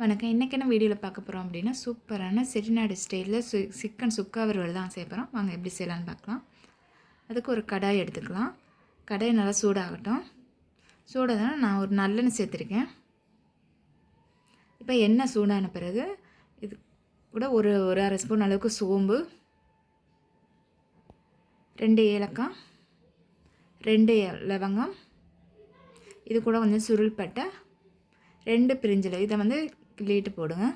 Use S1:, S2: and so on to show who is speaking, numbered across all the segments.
S1: வணக்கம். இன்றைக்கி என்ன வீடியோவில் பார்க்க போகிறோம் அப்படின்னா சூப்பரான செட்டிநாடு ஸ்டைலில் சு சிக்கன் சுக்கா வறுவல் தான் செய்ய போகிறோம் வாங்க எப்படி செய்யலான்னு பார்க்கலாம். அதுக்கு ஒரு கடாய் எடுத்துக்கலாம். கடாய் நல்லா சூடாகட்டும். சூடாக நான் ஒரு நல்லெண்ணெய் சேர்த்துருக்கேன். இப்போ எண்ணெய் சூடான பிறகு இது கூட ஒரு ஒரு அரை ஸ்பூன் அளவுக்கு சோம்பு ரெண்டு ஏலக்காய் ரெண்டு லவங்கம் இது கூட கொஞ்சம் சுருள்பட்டை ரெண்டு பிரிஞ்சில். இதை வந்து கிள்ளிட்டு போடுங்க.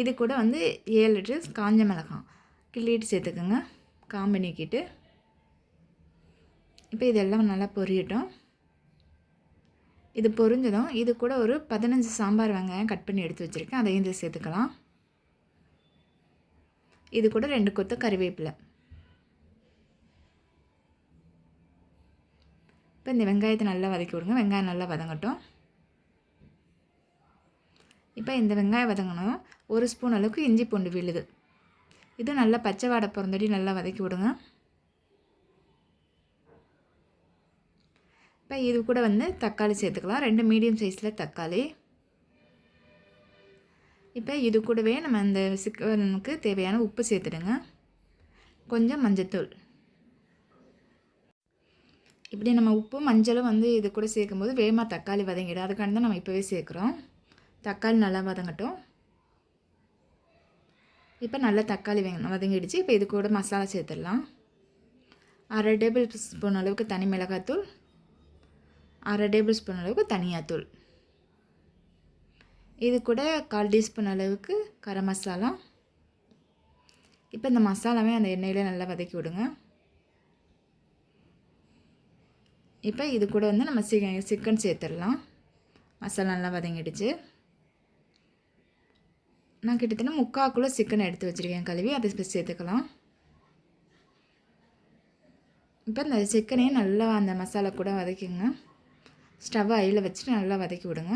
S1: இது கூட வந்து ஏழு லிட்டர்ஸ் காஞ்ச மிளகாய். கிள்ளிட்டு சேர்த்துக்கோங்க. காம்பினிக்கிட்டு இப்போ இதெல்லாம் நல்லா பொரியட்டும். இது பொரிஞ்சதும் இது கூட ஒரு பதினஞ்சு சாம்பார் வெங்காயம் கட் பண்ணி எடுத்து வச்சுருக்கேன். அதையும் இது சேர்த்துக்கலாம். இது கூட ரெண்டு கொத்து கறிவேப்பிலை. இப்போ இந்த வெங்காயத்தை நல்லா வதக்கி விடுங்க. வெங்காயம் நல்லா வதங்கட்டும். இப்போ இந்த வெங்காயம் வதங்கணும். ஒரு ஸ்பூன் அளவுக்கு இஞ்சி பூண்டு விழுது. இது நல்லா பச்சை வாடை பிறந்தடி நல்லா வதக்கி விடுங்க. இப்போ இது கூட வந்து தக்காளி சேர்த்துக்கலாம். ரெண்டு மீடியம் சைஸில் தக்காளி. இப்போ இது கூடவே நம்ம அந்த சிக்கனுக்கு தேவையான உப்பு சேர்த்துடுங்க. கொஞ்சம் மஞ்சத்தூள். இப்படி நம்ம உப்பு மஞ்சளும் வந்து இது கூட சேர்க்கும்போது வேகமாக தக்காளி வதங்கிடும். அதுக்காண்டி தான் நம்ம இப்போவே சேர்க்குறோம். தக்காளி நல்லா வதங்கட்டும். இப்போ நல்லா தக்காளி வெங்க வதங்கிடுச்சு. இப்போ இது கூட மசாலா சேர்த்துடலாம். அரை டேபிள் ஸ்பூன் அளவுக்கு தனி மிளகாத்தூள். அரை டேபிள் ஸ்பூன் அளவுக்கு தனியாத்தூள். இது கூட கால் டீஸ்பூன் அளவுக்கு கரம் மசாலா. இப்போ இந்த மசாலாவே அந்த எண்ணெயில் நல்லா வதக்கி விடுங்க. இப்போ இது கூட வந்து நம்ம சிக்கன் சேர்த்துடலாம். மசாலா நல்லா வதங்கிடுச்சு. நான் கிட்டத்தட்ட முக்கால் கிலோ சிக்கன் எடுத்து வச்சுருக்கேன். கழுவி அதை இப்போ சேர்த்துக்கலாம். இப்போ இந்த சிக்கனையும் நல்லா அந்த மசாலா கூட வதக்கிங்க. ஸ்டவ் அயில் வச்சுட்டு நல்லா வதக்கி விடுங்க.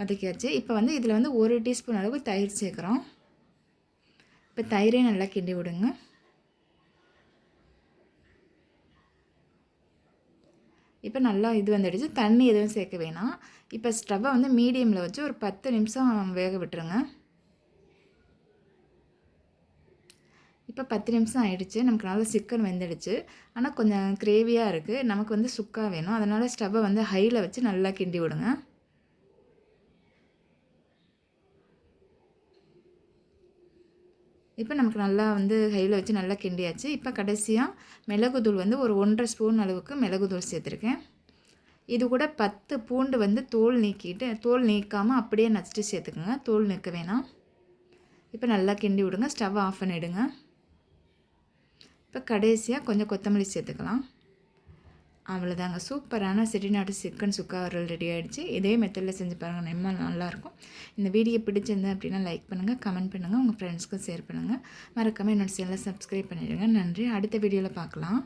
S1: வதக்கியாச்சு. இப்போ வந்து இதில் வந்து ஒரு டீஸ்பூன் அளவுக்கு தயிர் சேர்க்குறோம். இப்போ தயிரையும் நல்லா கிண்டி விடுங்க. இப்போ நல்லா இது வந்துடுச்சு. தண்ணி எதுவும் சேர்க்க வேணாம். இப்போ ஸ்டவ்வை வந்து மீடியமில் வச்சு ஒரு பத்து நிமிஷம் வேக விட்டுருங்க. இப்போ பத்து நிமிஷம் ஆயிடுச்சு. நமக்கு நல்லா சிக்கன் வெந்துடுச்சு. ஆனால் கொஞ்சம் கிரேவியாக இருக்குது நமக்கு வந்து சுக்கா வேணும். அதனால் ஸ்டவ்வை வந்து ஹையில் வச்சு நல்லா கிண்டி விடுங்க. இப்போ நமக்கு நல்லா வந்து ஹையில் வச்சு நல்லா கிண்டியாச்சு. இப்போ கடைசியாக மிளகுத்தூள் வந்து ஒரு ஒன்றரை ஸ்பூன் அளவுக்கு மிளகுத்தூள் சேர்த்துருக்கேன். இது கூட பத்து பூண்டு வந்து தோல் நீக்கிட்டு தோல் நீக்காமல் அப்படியே நச்சுட்டு சேர்த்துக்குங்க. தோல் நீக்க வேணாம். இப்போ நல்லா கிண்டி விடுங்க. ஸ்டவ் ஆஃப் பண்ணிவிடுங்க இப்போ கடைசியாக கொஞ்சம் கொத்தமல்லி சேர்த்துக்கலாம். அவ்வளோதாங்க சூப்பரான செட்டிநாடு சிக்கன் சுக்கா வறுவல் ரெடி ஆகிடுச்சு இதே மெத்தடில் செஞ்சு பாருங்கள் நம்ம நல்லாயிருக்கும். இந்த வீடியோ பிடிச்சிருந்தேன் அப்படின்னா லைக் பண்ணுங்கள் கமெண்ட் பண்ணுங்கள் உங்கள் ஃப்ரெண்ட்ஸ்க்கும் ஷேர் பண்ணுங்கள் மறக்காமல் என்னோட சேனலை சப்ஸ்கிரைப் பண்ணிடுங்க. நன்றி. அடுத்த வீடியோவில் பார்க்கலாம்.